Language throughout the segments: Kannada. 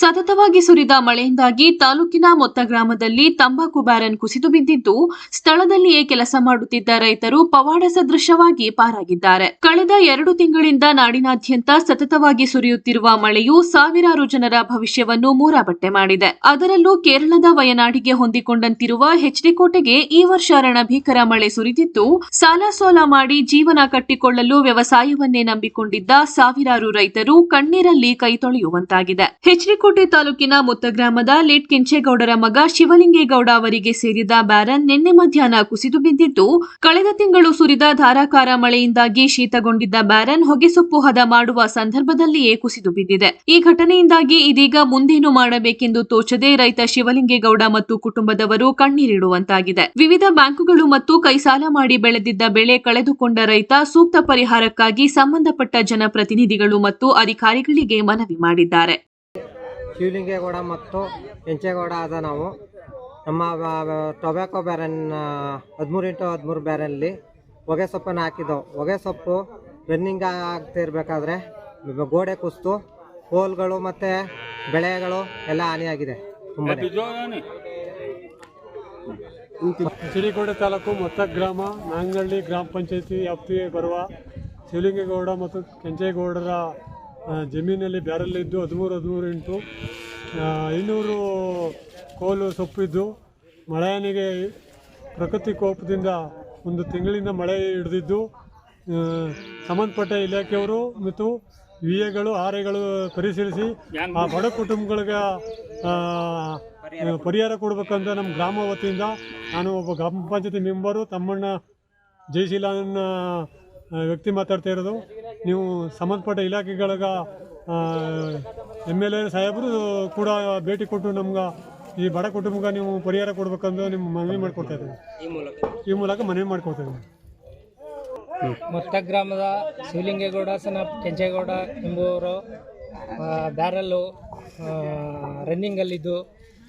ಸತತವಾಗಿ ಸುರಿದ ಮಳೆಯಿಂದಾಗಿ ತಾಲೂಕಿನ ಮೊತ್ತ ಗ್ರಾಮದಲ್ಲಿ ತಂಬಾಕು ಬ್ಯಾರನ್ ಕುಸಿದು ಬಿದ್ದಿದ್ದು ಸ್ಥಳದಲ್ಲಿಯೇ ಕೆಲಸ ಮಾಡುತ್ತಿದ್ದ ರೈತರು ಪವಾಡ ಸದೃಶವಾಗಿ ಪಾರಾಗಿದ್ದಾರೆ. ಕಳೆದ ಎರಡು ತಿಂಗಳಿಂದ ನಾಡಿನಾದ್ಯಂತ ಸತತವಾಗಿ ಸುರಿಯುತ್ತಿರುವ ಮಳೆಯು ಸಾವಿರಾರು ಜನರ ಭವಿಷ್ಯವನ್ನು ಮೂರಾಬಟ್ಟೆ ಮಾಡಿದೆ. ಅದರಲ್ಲೂ ಕೇರಳದ ವಯನಾಡಿಗೆ ಹೊಂದಿಕೊಂಡಂತಿರುವ ಹೆಚ್ಡಿಕೋಟೆಗೆ ಈ ವರ್ಷ ರಣಭೀಕರ ಮಳೆ ಸುರಿದಿದ್ದು, ಸಾಲ ಸೋಲ ಮಾಡಿ ಜೀವನ ಕಟ್ಟಿಕೊಳ್ಳಲು ವ್ಯವಸಾಯವನ್ನೇ ನಂಬಿಕೊಂಡಿದ್ದ ಸಾವಿರಾರು ರೈತರು ಕಣ್ಣೀರಲ್ಲಿ ಕೈ ತೊಳೆಯುವಂತಾಗಿದೆ. ಹೆಚ್ಡಿಕೋಟೆ ತಾಲೂಕಿನ ಮುತ್ತ ಗ್ರಾಮದ ಲೇಟ್ ಕೆಂಚೇಗೌಡರ ಮಗ ಶಿವಲಿಂಗೇಗೌಡ ಅವರಿಗೆ ಸೇರಿದ ಬ್ಯಾರನ್ ನಿನ್ನೆ ಮಧ್ಯಾಹ್ನ ಕುಸಿದು ಬಿದ್ದಿದ್ದು, ಕಳೆದ ತಿಂಗಳು ಸುರಿದ ಧಾರಾಕಾರ ಮಳೆಯಿಂದಾಗಿ ಶೀತಗೊಂಡಿದ್ದ ಬ್ಯಾರನ್ ಹೊಗೆಸೊಪ್ಪು ಹದ ಮಾಡುವ ಸಂದರ್ಭದಲ್ಲಿಯೇ ಕುಸಿದು ಬಿದ್ದಿದೆ. ಈ ಘಟನೆಯಿಂದಾಗಿ ಇದೀಗ ಮುಂದೇನು ಮಾಡಬೇಕೆಂದು ತೋಚದೆ ರೈತ ಶಿವಲಿಂಗೇಗೌಡ ಮತ್ತು ಕುಟುಂಬದವರು ಕಣ್ಣೀರಿಡುವಂತಾಗಿದೆ. ವಿವಿಧ ಬ್ಯಾಂಕುಗಳು ಮತ್ತು ಕೈ ಸಾಲ ಮಾಡಿ ಬೆಳೆದಿದ್ದ ಬೆಳೆ ಕಳೆದುಕೊಂಡ ರೈತ ಸೂಕ್ತ ಪರಿಹಾರಕ್ಕಾಗಿ ಸಂಬಂಧಪಟ್ಟ ಜನಪ್ರತಿನಿಧಿಗಳು ಮತ್ತು ಅಧಿಕಾರಿಗಳಿಗೆ ಮನವಿ ಮಾಡಿದ್ದಾರೆ. ಶಿವಲಿಂಗೇಗೌಡ ಮತ್ತು ಕೆಂಚೇಗೌಡ ಆದ ನಾವು. ನಮ್ಮ ಟೊಬ್ಯಾಕೊ ಬ್ಯಾರನ್ ಹದಿಮೂರು ಇಂಟು ಹದಿಮೂರು ಬ್ಯಾರಲ್ಲಿ ಹೊಗೆ ಸೊಪ್ಪನ್ನು ಹಾಕಿದ್ದೆವು ಹೊಗೆ ಸೊಪ್ಪು ರನ್ನಿಂಗ್ ಆಗ್ತಿರ್ಬೇಕಾದ್ರೆ ಗೋಡೆ ಕುಸ್ತು ಪೋಲ್ಗಳು ಮತ್ತು ಬೆಳೆಗಳು ಎಲ್ಲ ಹಾನಿಯಾಗಿದೆ ತುಂಬ ಸಿರಿಕೋಟೆ ತಾಲೂಕು ಮತ್ತ ಗ್ರಾಮ ನಾಂಗಳ್ಳಿ ಗ್ರಾಮ ಪಂಚಾಯತಿ ವ್ಯಾಪ್ತಿಗೆ ಬರುವ ಶಿವಲಿಂಗೇಗೌಡ ಮತ್ತು ಕೆಂಚೇಗೌಡರ ಜಮೀನಲ್ಲಿ ಬ್ಯಾರಲ್ಲಿದ್ದು ಹದಿಮೂರು ಹದಿಮೂರು ಇಂಟು ಆ, ಐನೂರು ಕೋಲು ಸೊಪ್ಪಿದ್ದು. ಮಳೆಯನಿಗೆ ಪ್ರಕೃತಿ ಕೋಪದಿಂದ ಒಂದು ತಿಂಗಳಿಂದ ಮಳೆ ಹಿಡಿದಿದ್ದು. ಸಂಬಂಧಪಟ್ಟ ಇಲಾಖೆಯವರು ಮತ್ತು ವಿ ಎಗಳು ಆರ್ ಎಗಳು ಪರಿಶೀಲಿಸಿ ಆ ಬಡ ಕುಟುಂಬಗಳಿಗೆ ಪರಿಹಾರ ಕೊಡಬೇಕಂತ ನಮ್ಮ ಗ್ರಾಮ ವತಿಯಿಂದ ನಾನು ಒಬ್ಬ ಗ್ರಾಮ ಪಂಚಾಯತಿ ಮೆಂಬರು ತಮ್ಮಣ್ಣ ಜಯಶೀಲ ಅನ್ನೋ ಆ, ವ್ಯಕ್ತಿ ಮಾತಾಡ್ತಾ ಇರೋದು. ನೀವು ಸಂಬಂಧಪಟ್ಟ ಇಲಾಖೆಗಳಿಗೆ ಎಂ ಎಲ್ ಎ ಸಾಹೇಬರು ಕೂಡ ಭೇಟಿ ಕೊಟ್ಟು ನಮ್ಗೆ ಈ ಬಡ ಕುಟುಂಬಕ್ಕೆ ನೀವು ಪರಿಹಾರ ಕೊಡ್ಬೇಕಂದು ನಿಮ್ಮ ಮನವಿ ಮಾಡ್ಕೊಡ್ತಾ ಇದ್ದೀನಿ. ಈ ಮೂಲಕ. ಮನವಿ ಮಾಡ್ಕೊಡ್ತಾ ಇದ್ದೀನಿ. ಮೊತ್ತ ಗ್ರಾಮದ ಶಿವಲಿಂಗೇಗೌಡ ಸನ ಕೆಂಚೇಗೌಡ ಎಂಬುವರು ಬ್ಯಾರಲ್ಲು ರನ್ನಿಂಗಲ್ಲಿದ್ದು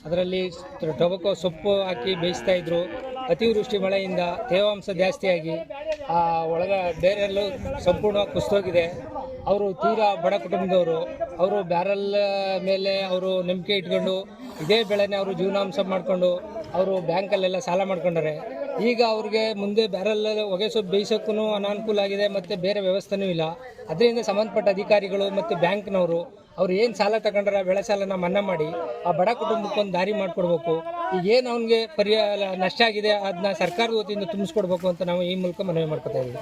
ಅದರಲ್ಲಿ ಟೊಬಕೋ ಸೊಪ್ಪು ಹಾಕಿ ಬೇಯಿಸ್ತಾ ಇದ್ರು. ಅತಿವೃಷ್ಟಿ ಮಳೆಯಿಂದ ತೇವಾಂಶ ಜಾಸ್ತಿಯಾಗಿ, ಆ, ಒಳಗ ಬೇರೆಲ್ಲೂ ಸಂಪೂರ್ಣ ಕುಸಿದೋಗಿದೆ. ಅವರು ತೀರಾ ಬಡ ಕುಟುಂಬದವರು. ಅವರು ಬ್ಯಾರಲ್ ಮೇಲೆ ಅವರು ನಂಬಿಕೆ ಇಟ್ಕೊಂಡು, ಇದೇ ಬೆಳೆನೇ ಅವರು ಜೀವನಾಂಶ ಮಾಡಿಕೊಂಡು, ಅವರು ಬ್ಯಾಂಕಲ್ಲೆಲ್ಲ ಸಾಲ ಮಾಡ್ಕೊಂಡಾರೆ. ಈಗ ಅವ್ರಿಗೆ ಮುಂದೆ ಬ್ಯಾರಲ್ ಹೊಗೆ ಸೊಪ್ಪು ಬೇಯಿಸೋಕ್ಕೂ ಅನಾನುಕೂಲ ಆಗಿದೆ, ಮತ್ತು ಬೇರೆ ವ್ಯವಸ್ಥೆನೂ ಇಲ್ಲ. ಅದರಿಂದ ಸಂಬಂಧಪಟ್ಟ ಅಧಿಕಾರಿಗಳು ಮತ್ತು ಬ್ಯಾಂಕ್ನವರು, ಅವ್ರು ಏನು ಸಾಲ ತಗೊಂಡ್ರೆ ಬೆಳೆ ಸಾಲನ ಮನ್ನಾ ಮಾಡಿ, ಆ ಬಡ ಕುಟುಂಬಕ್ಕೊಂದು ದಾರಿ ಮಾಡಿಕೊಡ್ಬೇಕು. ಈಗ ಏನು ಅವ್ನಿಗೆ ಪರಿಹಾರ ನಷ್ಟ ಆಗಿದೆ ಅದನ್ನ ಸರ್ಕಾರದ ವತಿಯಿಂದ ತುಂಬಿಸ್ಕೊಡ್ಬೇಕು ಅಂತ ನಾವು ಈ ಮೂಲಕ ಮನವಿ ಮಾಡ್ಕೊತಾ ಇದ್ದೀವಿ.